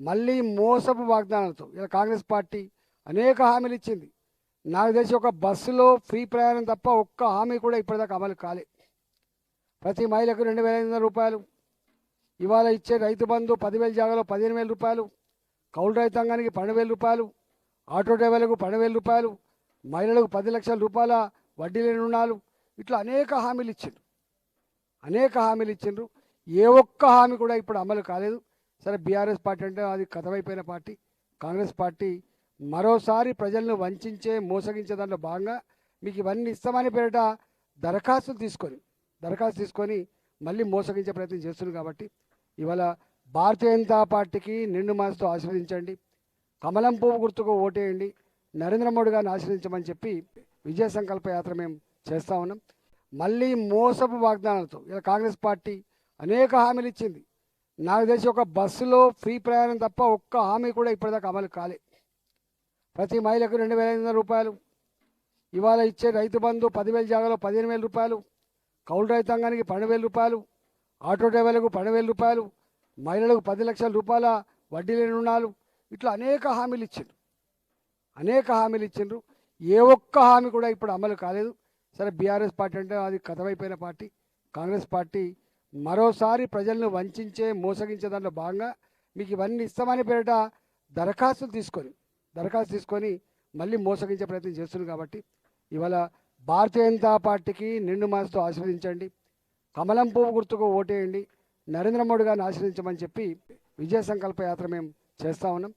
మళ్ళీ మోసపు వాగ్దానాలతో ఇలా కాంగ్రెస్ పార్టీ అనేక హామీలు ఇచ్చింది. నాకు తెలిసి ఒక బస్సులో ఫ్రీ ప్రయాణం తప్ప ఒక్క హామీ కూడా ఇప్పటిదాకా అమలు కాలే. ప్రతి మహిళకు రెండు వేల ఐదు వందల రూపాయలు. ఇవాళ ఇచ్చే రైతు బంధు పదివేల జాగాలో పదిహేను వేల రూపాయలు. కౌలు రైతాంగానికి పన్నెండు వేల రూపాయలు. ఆటో డ్రైవర్లకు పన్నెండు వేల రూపాయలు. మహిళలకు పది లక్షల రూపాయల వడ్డీ లేని రుణాలు. ఇట్లా అనేక హామీలు ఇచ్చిండ్రు. అనేక హామీలు ఇచ్చిండ్రు. ఏ ఒక్క హామీ కూడా ఇప్పుడు అమలు కాలేదు. సరే బీఆర్ఎస్ పార్టీ అంటే అది కథమైపోయిన పార్టీ. కాంగ్రెస్ పార్టీ మరోసారి ప్రజలను వంచే మోసగించే దాంట్లో భాగంగా మీకు ఇవన్నీ ఇస్తామని పేరిట దరఖాస్తులు తీసుకొని దరఖాస్తు తీసుకొని మళ్ళీ మోసగించే ప్రయత్నం చేస్తుంది కాబట్టి ఇవాళ భారతీయ జనతా పార్టీకి నిండు మనసుతో ఆశీర్వదించండి. కమలం పువ్వు గుర్తుకు ఓటేయండి. నరేంద్ర మోడీ గారిని ఆశీర్వదించమని చెప్పి విజయ సంకల్ప యాత్ర మేము చేస్తా ఉన్నాం. మళ్ళీ మోసపు వాగ్దానాలతో ఇలా కాంగ్రెస్ పార్టీ అనేక హామీలు ఇచ్చింది. నాకు తెలిసి ఒక బస్సులో ఫ్రీ ప్రయాణం తప్ప ఒక్క హామీ కూడా ఇప్పటిదాకా అమలు కాలే. ప్రతి మహిళకు రెండు వేల ఐదు వందల రూపాయలు. ఇవాళ ఇచ్చే రైతు బంధు పదివేల జాగాలో పదిహేను వేల రూపాయలు. కౌలు రైతాంగానికి పన్నెండు వేల రూపాయలు. ఆటో డ్రైవర్లకు పన్నెండు వేల రూపాయలు. మహిళలకు పది లక్షల రూపాయల వడ్డీ లేని రుణాలు. ఇట్లా అనేక హామీలు ఇచ్చిండ్రు. అనేక హామీలు ఇచ్చిండ్రు. ఏ ఒక్క హామీ కూడా ఇప్పుడు అమలు కాలేదు. సరే బీఆర్ఎస్ పార్టీ అంటే అది కథమైపోయిన పార్టీ. కాంగ్రెస్ పార్టీ మరోసారి ప్రజలను వంచే మోసగించే దాంట్లో భాగంగా మీకు ఇవన్నీ ఇస్తామని పేరిట దరఖాస్తులు తీసుకొని దరఖాస్తు తీసుకొని మళ్ళీ మోసగించే ప్రయత్నం చేస్తున్నారు కాబట్టి ఇవాళ భారతీయ జనతా పార్టీకి నిండు మనసుతో ఆశీర్వదించండి. కమలం పువ్వు గుర్తుకు ఓటేయండి. నరేంద్ర మోడీ గారిని ఆశీర్వదించమని చెప్పి విజయ సంకల్ప యాత్ర మేము చేస్తా ఉన్నాం.